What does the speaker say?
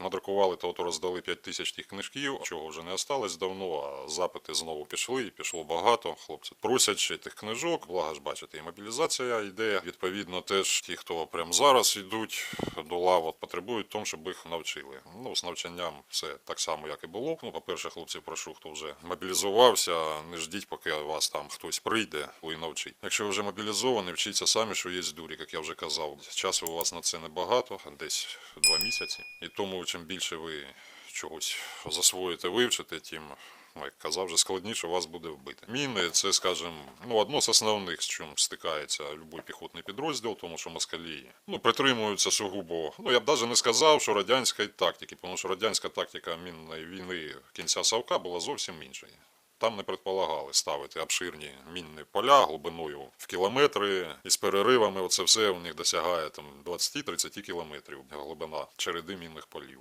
на другому. Надрукували та ото роздали 5 тисяч тих книжків, чого вже не осталось давно, а запити знову пішли, і пішло багато. Хлопці просять ще тих книжок. Благо ж бачите, і мобілізація йде. Відповідно, теж ті, хто прямо зараз йдуть до лав, от, потребують тому, щоб їх навчили. Ну, з навчанням все так само, як і було. Ну, по-перше, хлопці, прошу, хто вже мобілізувався, не ждіть, поки вас там хтось прийде і навчить. Якщо ви вже мобілізовані, вчіться самі, що є дурі, як я вже казав. Часу у вас на це небагато, десь два місяці. І тому чим більше ви чогось засвоїте, вивчите, тим. Ну, як казав, вже складніше вас буде вбити. Міни це, скажімо, ну, одно з основних, з чим стикається будь-який піхотний підрозділ, тому що москалі ну, притримуються сугубо. Ну я б навіть не сказав, що радянської тактики, тому що радянська тактика мінної війни кінця Савка була зовсім іншою. Там не предполагали ставити обширні мінні поля глибиною в кілометри і з переривами. Оце все у них досягає там 20-30 кілометрів глибина череди мінних полів.